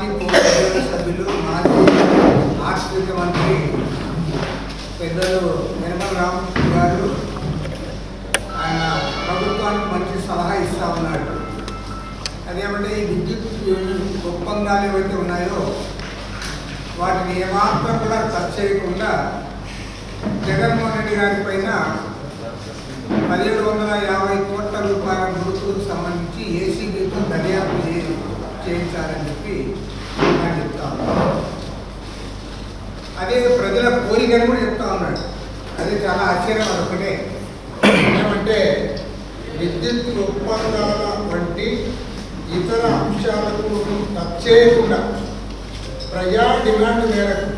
మాజీ పోటీ సభ్యులు మాజీ ఆర్థిక మంత్రి పెద్దలు నిర్మల్ రామకృష్ణ గారు ఆయన ప్రభుత్వానికి మంచి సలహా ఇస్తా ఉన్నాడు అదేమంటే ఈ విద్యుత్ ఒప్పందాలు ఏవైతే ఉన్నాయో వాటిని ఏమాత్రం కూడా ఖర్చు చేయకుండా జగన్మోహన్ రెడ్డి గారి పైన పదిహేడు వందల యాభై కోట్ల రూపాయల గుర్తుకు సంబంధించి ఏసీబీతో దర్యాప్తు చే- చేయించాలని చెప్పి ఆయన చెప్తా ఉన్నాడు అదే ప్రజల కోరికని కూడా చెప్తా ఉన్నాడు. అది చాలా ఆశ్చర్యం అనుకునే ఏమంటే విద్యుత్ ఒప్పందాల వంటి ఇతర అంశాలకు టచ్ చేయకుండా ప్రజా డిమాండ్ మేరకు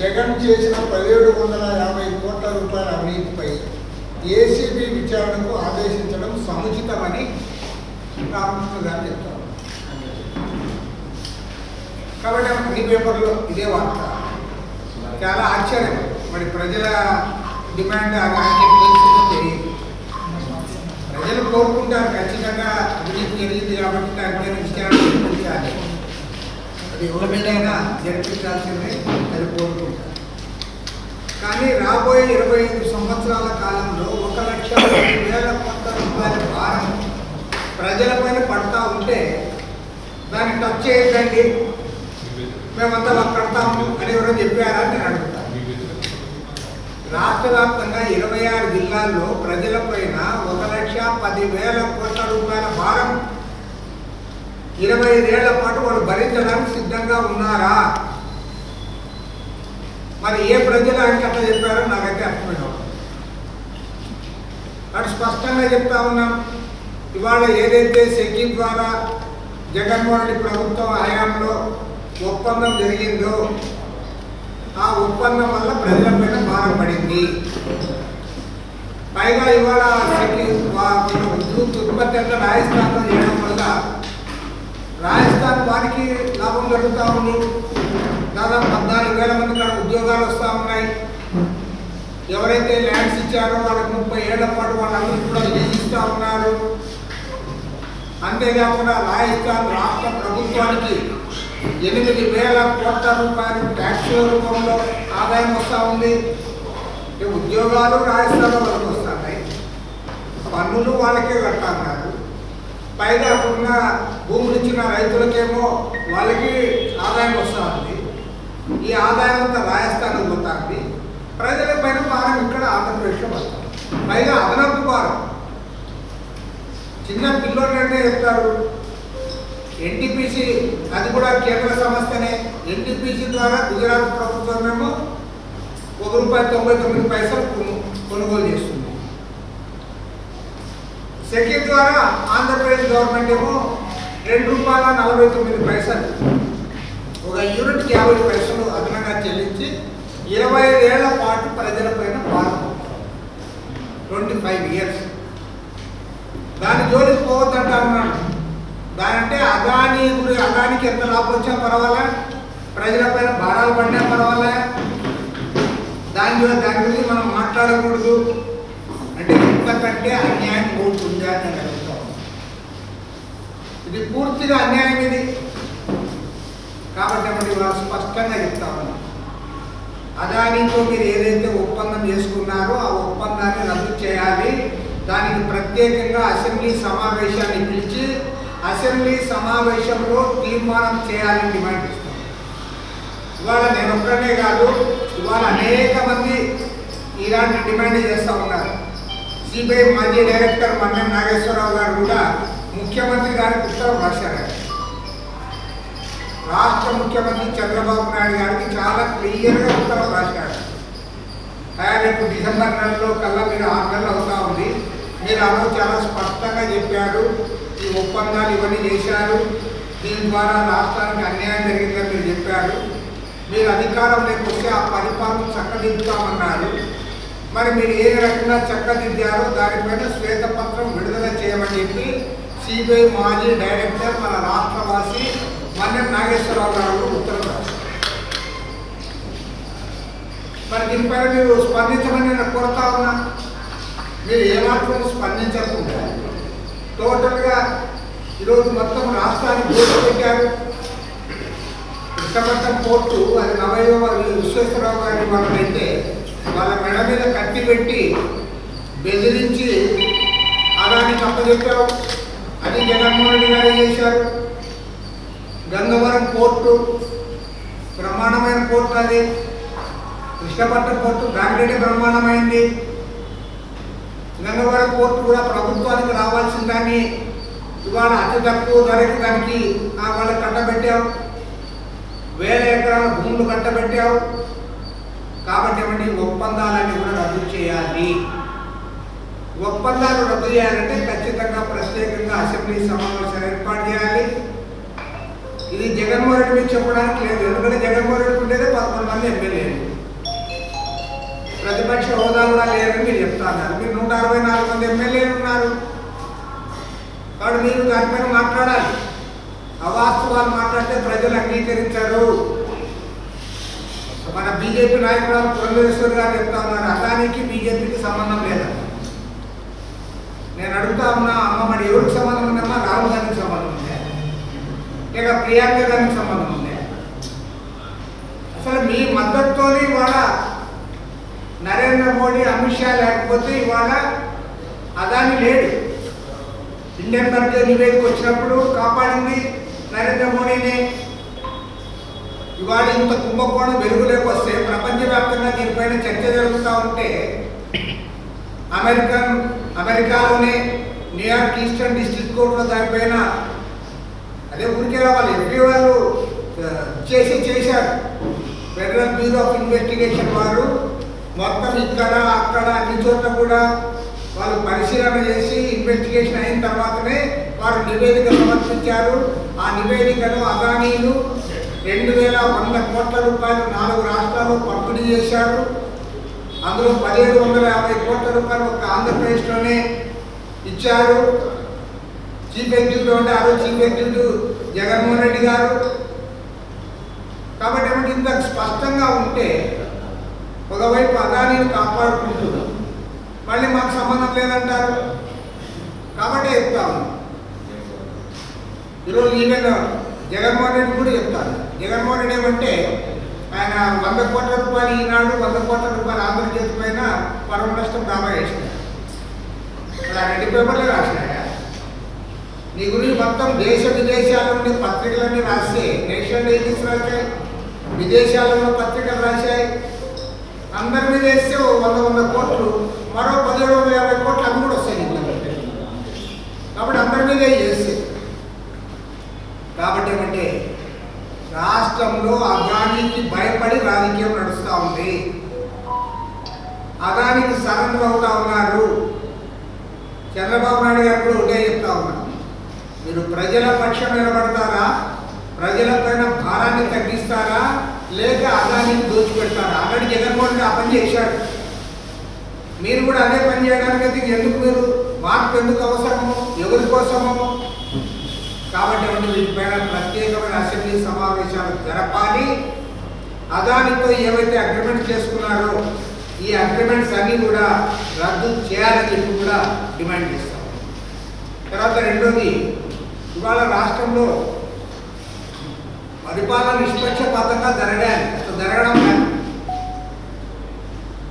జగన్ చేసిన పదిహేడు వందల యాభై కోట్ల రూపాయల అవినీతిపై ఏసీబీ విచారణకు ఆదేశించడం సముచితమని రామకృష్ణ గారు చెప్తారు. కాబట్టి అన్ని పేపర్లో ఇదే వార్త. చాలా ఆశ్చర్యం. మరి ప్రజల డిమాండ్ తెలియదు. ప్రజలు కోరుకుంటారు ఖచ్చితంగా అభివృద్ధి జరిగింది కాబట్టి దానిపైన విషయాలు జరిపించాలి అది ఎవరి జరిపించాల్సిందే అది కోరుకుంటారు. కానీ రాబోయే ఇరవై ఐదు సంవత్సరాల కాలంలో ఒక లక్ష వేల కోట్ల రూపాయల భారం ప్రజలపైన పడతా ఉంటే దాన్ని టచ్ చేయకండి మేమంతా మాకు కడతాము అని ఎవరో చెప్పారా అని నేను అడుగుతాను రాష్ట్ర వ్యాప్తంగా ఇరవై ఆరు జిల్లాల్లో ప్రజలపైన ఒక లక్ష పది వేల కోట్ల రూపాయల భారం. ఇరవై ఐదేళ్ళ పాటు వాళ్ళు భరించడానికి సిద్ధంగా ఉన్నారా? మరి ఏ ప్రజలు ఆయనకి అట్లా చెప్పారో నాకైతే అర్థమైన అటు స్పష్టంగా చెప్తా ఉన్నాం. ఇవాళ ఏదైతే సెక్కి ద్వారా జగన్మోహన్ రెడ్డి ప్రభుత్వం హయాంలో ఒప్పందం జరిగిందో ఆ ఒప్పందం వల్ల ప్రజలపైన భారం పడింది. పైగా ఇవాళ విద్యుత్ ఉత్పత్తి అంతా రాజస్థాన్లో చేయడం వల్ల రాజస్థాన్ వారికి లాభం జరుగుతూ ఉంది. దాదాపు పద్నాలుగు వేల మంది ఇక్కడ ఉద్యోగాలు వస్తూ ఉన్నాయి. ఎవరైతే ల్యాండ్స్ ఇచ్చారో వాళ్ళకి ముప్పై ఏళ్ళ పాటు వాళ్ళందరూ కూడా విజయిస్తూ ఉన్నారు. అంతేకాకుండా రాజస్థాన్ రాష్ట్ర ప్రభుత్వానికి ఎనిమిది వేల కోట్ల రూపాయలు ట్యాక్స్ రూపంలో ఆదాయం వస్తూ ఉంది. ఉద్యోగాలు రాజస్థాన్లో వాళ్ళకి వస్తున్నాయి. పన్నులు వాళ్ళకే కట్టన్నారు పైగా ఉన్న భూములు ఇచ్చిన రైతులకేమో వాళ్ళకి ఆదాయం వస్తూ ఉంది. ఈ ఆదాయం అంతా రాజస్థాన్ పోతుంది. ప్రజల పైన భారం ఇక్కడ ఆంధ్రప్రదేశ్లో వస్తుంది పైగా అదనపు భారం. చిన్న పిల్లోళ్ళంటే చెప్తారు ఎన్టీపీసీ అది కూడా కేంద్ర సంస్థనే. ఎన్టీపీసీ ద్వారా గుజరాత్ ప్రభుత్వం మేము ఒక రూపాయి తొంభై తొమ్మిది పైసలు కొను- కొనుగోలు చేస్తుంది సెకండ్ ద్వారా ఆంధ్రప్రదేశ్ గవర్నమెంట్ ఏమో రెండు రూపాయల నలభై తొమ్మిది పైసలు ఒక యూనిట్కి యాభై పైసలు అదనంగా చెల్లించి ఇరవై ఐదేళ్ళ పాటు ప్రజలపైన భారం ట్వంటీ ఫైవ్ ఇయర్స్. దాని జోలికి పోవద్దంట అన్నాడు దానంటే అదాని గురి అదానికి ఎంత లాభం వచ్చినా పర్వాలే. ప్రజలపైన భారాలు పడినా పర్వాలే. దాని దాని గురించి మనం మాట్లాడకూడదు. అంటే ఇంతకంటే అన్యాయం అవుతుందా అని నేను అడుగుతా ఇది పూర్తిగా అన్యాయం ఇది. కాబట్టి మరి వాళ్ళు స్పష్టంగా చెప్తాము అదానితో మీరు ఏదైతే ఒప్పందం చేసుకున్నారో ఆ ఒప్పందాన్ని రద్దు చేయాలి. దానికి ప్రత్యేకంగా అసెంబ్లీ సమావేశాన్ని పిలిచి అసెంబ్లీ సమావేశంలో తీర్మానం చేయాలని డిమాండ్ చేస్తాం ఇవాళ నేను ఒక్కనే కాదు ఇవాళ అనేక మంది ఇలాంటి డిమాండ్ చేస్తూ ఉన్నారు. సిబిఐ మాజీ డైరెక్టర్ మన్నెం నాగేశ్వరరావు గారు కూడా ముఖ్యమంత్రి గారికి ఉత్తరం రాశారు. రాష్ట్ర ముఖ్యమంత్రి చంద్రబాబు నాయుడు గారికి చాలా క్లియర్గా ఉత్తరం రాశారు. రేపు డిసెంబర్ నెలలో కల్లా మీరు ఆరు నెలలు అవుతా ఉంది. మీరు అందరూ చాలా స్పష్టంగా చెప్పారు. ఈ ఒప్పందాలు ఇవన్నీ చేశారు. దీని ద్వారా రాష్ట్రానికి అన్యాయం జరిగిందని మీరు చెప్పారు. మీరు అధికారంలోకి వస్తే ఆ పరిపాలన చక్కదిద్దుతామన్నారు. మరి మీరు ఏ రకంగా చక్కదిద్దారో దానిపైన శ్వేతపత్రం విడుదల చేయమని చెప్పి సిబిఐ మాజీ డైరెక్టర్ మన రాష్ట్రవాసి మన్నెం నాగేశ్వరరావు గారు ఉత్తరం రాశారు. మరి దీనిపైన మీరు స్పందించమని నేను కోరుతా ఉన్నా. మీరు ఏమాత్రం స్పందించకుండా టోటల్గా ఈరోజు మొత్తం రాష్ట్రానికి దోషి పెట్టారు. కృష్ణపట్నం పోర్టు అది నవయోగ విశ్వేశ్వరరావు గారి వాళ్ళైతే వాళ్ళ మెడ మీద కట్టి పెట్టి బెదిరించి అలాని అప్పచెప్పారు అది జగన్మోహన్ రెడ్డి గారు చేశారు. గంగవరం పోర్టు బ్రహ్మాండమైన పోర్టు అది. కృష్ణపట్నం పోర్టు దానికంటే బ్రహ్మాండమైంది. గంగవరం పోర్టు కూడా ప్రభుత్వానికి రావాల్సిందని ఇవాళ అతి తక్కువ ధరకి దానికి వాళ్ళకి కట్టబెట్టావు వేల ఎకరాల భూములు కట్టబెట్టావు కాబట్టి ఏమంటే ఒప్పందాలన్నీ కూడా రద్దు చేయాలి. ఒప్పందాలు రద్దు చేయాలంటే ఖచ్చితంగా ప్రత్యేకంగా అసెంబ్లీ సమావేశాలు ఏర్పాటు చేయాలి. ఇది జగన్మోహన్ రెడ్డి చెప్పడానికి లేదు. ఎందుకంటే జగన్మోహన్ రెడ్డి ఉండేదే పదకొండు మంది ఎమ్మెల్యేలు. ప్రతిపక్ష హోదా కూడా లేరని మీరు చెప్తాను మీరు నూట అరవై నాలుగు మంది ఎమ్మెల్యేలు ఉన్నారు. కాబట్టి మీరు దానిపైన మాట్లాడాలి. అవాస్తవాలు మాట్లాడితే ప్రజలు అంగీకరించారు. మన బీజేపీ నాయకురాలు పురంధేశ్వర్ గారు చెప్తా ఉన్నారు అదానికి బీజేపీకి సంబంధం లేదా? నేను అడుగుతా ఉన్నా అమ్మ మరి ఎవరికి సంబంధం ఉందమ్మా? రాహుల్ గాంధీకి సంబంధం ఉందా? లేక ప్రియాంక గారికి సంబంధం ఉందా? అసలు మీ మద్దతుతోనే వాళ్ళ నరేంద్ర మోడీ అమిత్ షా లేకపోతే ఇవాళ అదాని లేడు. ఇండియన్ కమిటీ నివేదిక వచ్చినప్పుడు కాపాడింది నరేంద్ర మోడీని. ఇవాళ ఇంత కుంభకోణం వెలుగులోకి వస్తే ప్రపంచవ్యాప్తంగా దీనిపైన చర్చ జరుగుతూ ఉంటే అమెరికన్ అమెరికాలోనే న్యూయార్క్ ఈస్టర్న్ డిస్ట్రిక్ట్ కోర్టులో దానిపైన అదే ఊరికే రావాలి. ఎంపీ వాళ్ళు చేసి చేశారు. ఫెడరల్ బ్యూరో ఆఫ్ ఇన్వెస్టిగేషన్ వారు మొత్తం ఇక్కడ అక్కడ అన్ని చోట్ల కూడా వాళ్ళు పరిశీలన చేసి ఇన్వెస్టిగేషన్ అయిన తర్వాతనే వారు నివేదిక సమర్పించారు. ఆ నివేదికను అదానీలు రెండు వేల వంద కోట్ల రూపాయలు నాలుగు రాష్ట్రాల్లో పంపిణీ చేశారు. అందులో పదిహేడు వందల యాభై కోట్ల రూపాయలు ఒక ఆంధ్రప్రదేశ్లోనే ఇచ్చారు. చీఫ్ ఎగ్జిక్యూటివ్ అంటే ఆ రోజు చీఫ్ ఎగ్జిక్యూటివ్ జగన్మోహన్ రెడ్డి గారు. కాబట్టి ఏమంటే ఇంత స్పష్టంగా ఉంటే ఒకవైపు అదానీని కాపాడుకుంటున్నాం. మళ్ళీ మాకు సంబంధం లేదంటారు? కాబట్టి చెప్తాము ఈరోజు ఈవెన్ జగన్మోహన్ రెడ్డి కూడా చెప్తాను జగన్మోహన్ రెడ్డి ఏమంటే ఆయన వంద కోట్ల రూపాయలు ఈనాడు వంద కోట్ల రూపాయలు ఆంధ్రజ్యోతి పైన పరమ నష్టం దావా వేసినాడు ఆ రెండు పేపర్లు రాసినాయా? నీ గురించి మొత్తం దేశ విదేశాల నుండి పత్రికలన్నీ రాస్తే నేషనల్ డైలీస్ రాశాయి విదేశాలలో పత్రికలు రాశాయి అందరి మీద వేస్తే వంద వంద కోట్లు మరో పదిహేడు వందల యాభై కోట్లు అవి కూడా వస్తాయి కాబట్టి అందరి మీద చేస్తే? కాబట్టి ఏమంటే రాష్ట్రంలో అదానికి భయపడి రాజకీయం నడుస్తూ ఉంది. అదానికి సరెండర్ అవుతా ఉన్నారు. చంద్రబాబు నాయుడు గారు కూడా ఒకటే చెప్తా ఉన్నారు. మీరు ప్రజల పక్షం నిలబడతారా? ప్రజల పైన భారాన్ని తగ్గిస్తారా? లేక అదాన్ని దోచిపెడతారా. ఆల్రెడీ జగన్మోహన్ ఆ పని చేశాడు. మీరు కూడా అదే పని చేయడానికి ఎందుకు మీరు? మార్పు ఎందుకు అవసరము? ఎవరి కోసమో? కాబట్టి ఏమంటే వీటిపైన ప్రత్యేకమైన అసెంబ్లీ సమావేశాలు జరపాలి. అదానితో ఏవైతే అగ్రిమెంట్ చేసుకున్నారో ఈ అగ్రిమెంట్స్ అన్నీ కూడా రద్దు చేయాలని చెప్పి కూడా డిమాండ్ చేస్తాం. తర్వాత రెండోది ఇవాళ రాష్ట్రంలో పరిపాలన నిష్పక్షపాతంగా జరగాలి. అసలు జరగడం లేదు.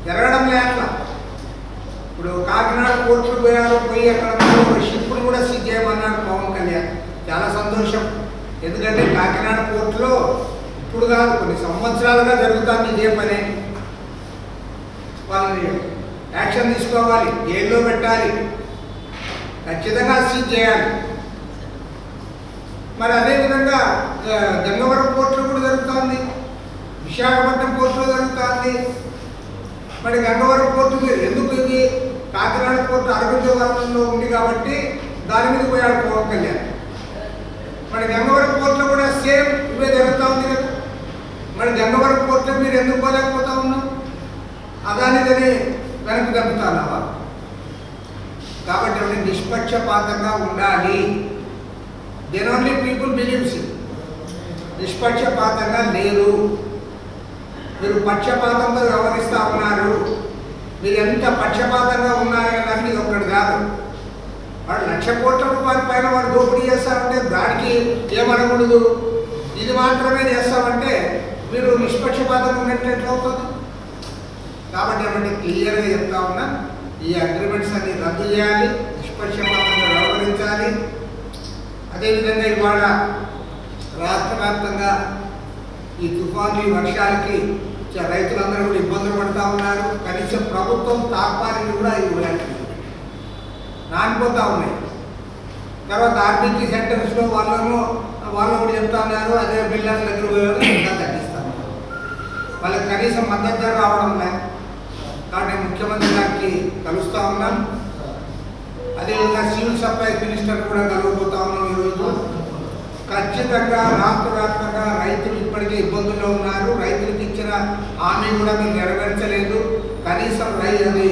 జరగడం లేదు ఇప్పుడు కాకినాడ కోర్టులు పోయారు పోయి అక్కడ షిప్ను కూడా సీజ్ చేయమన్నారు పవన్ కళ్యాణ్. చాలా సంతోషం. ఎందుకంటే కాకినాడ కోర్టులో ఇప్పుడు కాదు కొన్ని సంవత్సరాలుగా జరుగుతుంది ఇదే పని. వాళ్ళని యాక్షన్ తీసుకోవాలి జైల్లో పెట్టాలి. ఖచ్చితంగా సీజ్ చేయాలి. మరి అదేవిధంగా గంగవరం పోర్టులో కూడా జరుగుతోంది. విశాఖపట్నం పోర్టులో జరుగుతోంది. మరి గంగవరం పోర్టు మీరు ఎందుకు ఇది? కాకినాడ పోర్టు అరవిందవరంలో ఉంది కాబట్టి దాని మీద పోయాడు పవన్ కళ్యాణ్. మరి గంగవరం పోర్టులో కూడా సేమ్ ఇవే జరుగుతూ ఉంది కదా. మరి గంగవరం పోర్టులో మీరు ఎందుకు పోలేకపోతా ఉన్నాం అదానిదని వెనక్కి దప్పుతానావా కాబట్టి నిష్పక్షపాతంగా ఉండాలి. దెన్ ఓన్లీ పీపుల్ బిలీవ్స్ నిష్పక్షపాతంగా లేరు. మీరు పక్షపాతంతో వ్యవహరిస్తూ ఉన్నారు. మీరు ఎంత పక్షపాతంగా ఉన్నారనే ఇది ఒకటి కాదు. వాడు లక్ష కోట్ల రూపాయల పైన వాడు దోపిడీ చేస్తామంటే దానికి ఏమనకూడదు. ఇది మాత్రమే చేస్తామంటే మీరు నిష్పక్షపాతం ఉన్నట్టు ఎట్లా అవుతుంది? కాబట్టి ఏమంటే క్లియర్గా చెప్తా ఉన్నా ఈ అగ్రిమెంట్స్ అన్ని రద్దు చేయాలి నిష్పక్షపాతంగా వ్యవహరించాలి. అదేవిధంగా ఇవాళ రాష్ట్ర వ్యాప్తంగా ఈ తుఫాను ఈ వర్షాలకి చ- రైతులందరూ కూడా ఇబ్బందులు పడుతూ ఉన్నారు. కనీసం ప్రభుత్వం తాపాలని కూడా ఇవ్వలేదు నానిపోతూ ఉన్నాయి. తర్వాత ఆర్టీసీ సెంటర్స్లో వాళ్ళను వాళ్ళు కూడా చెప్తా ఉన్నారు అదే బిల్డర్ల దగ్గర పోయి తగ్గిస్తా ఉన్నారు. వాళ్ళకి కనీసం మద్దతు రావడం లేదు. కాబట్టి ముఖ్యమంత్రి గారికి కలుస్తూ ఉన్నాం. అదేవిధంగా సివిల్ సప్లైస్ మినిస్టర్ కూడా కలవబోతా ఉన్నాం ఈరోజు ఖచ్చితంగా రాష్ట్ర వ్యాప్తంగా రైతులు ఇప్పటికే ఇబ్బందుల్లో ఉన్నారు. రైతులకు ఇచ్చిన హామీ కూడా మీరు నెరవేర్చలేదు. కనీసం రై అది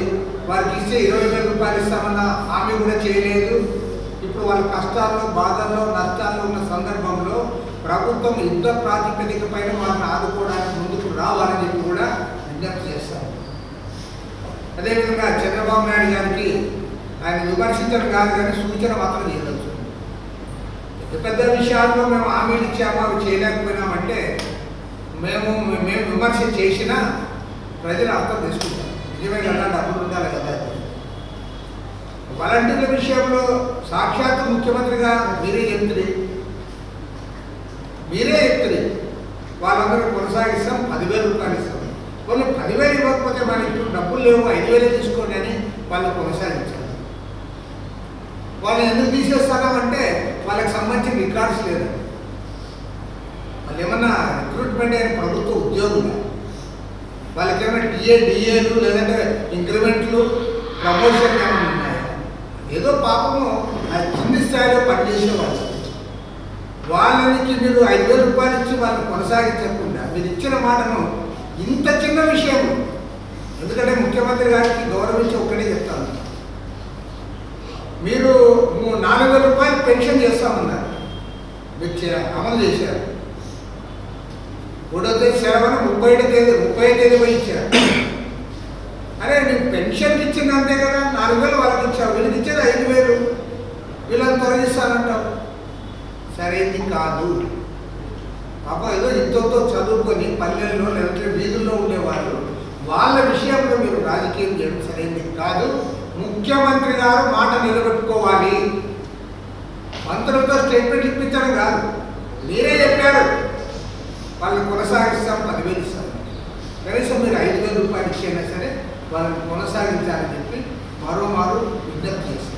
వారికి ఇచ్చే ఇరవై వేల రూపాయలు ఇస్తామన్న హామీ కూడా చేయలేదు. ఇప్పుడు వాళ్ళ కష్టాల్లో బాధల్లో నష్టాల్లో ఉన్న సందర్భంలో ప్రభుత్వం యుద్ధ ప్రాతిపదిక పైన వారిని ఆదుకోవడానికి ముందుకు రావాలని చెప్పి కూడా విజ్ఞప్తి చేస్తాం అదేవిధంగా చంద్రబాబు నాయుడు గారికి ఆయన విమర్శించడం కాదు కానీ సూచన మాత్రం చేయవచ్చు పెద్ద పెద్ద విషయాల్లో మేము హామీలు ఇచ్చాము అవి చేయలేకపోయినామంటే మేము మేము విమర్శ చేసినా ప్రజలు అర్థం చేసుకుంటారు. నిజమే కదా? డబ్బులు ఉండాలి కదా? వాలంటీర్ల విషయంలో సాక్షాత్ ముఖ్యమంత్రిగా మీరే చెప్తుంది మీరే చెప్తుంది వాళ్ళందరూ కొనసాగిస్తాం పదివేల రూపాయలు ఇస్తాం. వాళ్ళు పదివేలు ఇవ్వకపోతే మన ఇప్పుడు డబ్బులు లేవు ఐదు వేలే తీసుకోండి అని వాళ్ళు కొనసాగించారు. వాళ్ళు ఎందుకు తీసేస్తామంటే వాళ్ళకి సంబంధించిన రికార్డ్స్ లేదు? వాళ్ళు ఏమన్నా రిక్రూట్మెంట్ అయిన ప్రభుత్వ ఉద్యోగులు? వాళ్ళకి ఏమైనా డిఏ డిఏలు లేదంటే ఇంక్రిమెంట్లు ప్రమోషన్ ఏమైనా ఉన్నాయా? ఏదో పాపము ఆ కింది స్థాయిలో పనిచేసే వాళ్ళు. వాళ్ళకి మీరు ఐదు వేల రూపాయలు ఇచ్చి వాళ్ళని కొనసాగించకుండా మీరు ఇచ్చిన మాటను ఇంత చిన్న విషయం ఎందుకంటే ముఖ్యమంత్రి గారికి గౌరవించి ఒక్కడే చెప్తాను మీరు ము- నాలుగు వేల రూపాయలు పెన్షన్ చేస్తామన్నారు అమలు చేశారు. ఒకటో తేదీ సెలవును ముప్పై తేదీ ముప్పై తేదీ పోయి ఇచ్చారు. అరే నీకు పెన్షన్ ఇచ్చింది అంతే కదా నాలుగు వేలు వాళ్ళకి ఇచ్చావు. వీళ్ళకి ఇచ్చేది ఐదు వేలు. వీళ్ళని తొలగిస్తానంటావు సరైంది కాదు. పాప ఏదో ఇంతతో చదువుకొని పల్లెల్లో లేదంటే వీధుల్లో ఉండేవాళ్ళు. వాళ్ళ విషయంలో మీరు రాజకీయం చేయడం సరైంది కాదు. ముఖ్యమంత్రి గారు మాట నిలబెట్టుకోవాలి. మంత్రులతో స్టేట్మెంట్ ఇప్పించడం కాదు. మీరే చెప్పారు. వాళ్ళని కొనసాగిస్తాం పదివేలు ఇస్తాం. కనీసం మీరు ఐదు వేల రూపాయలు ఇచ్చైనా సరే వాళ్ళని కొనసాగించాలని చెప్పి మరో మారు విజ్ఞప్తి చేస్తాం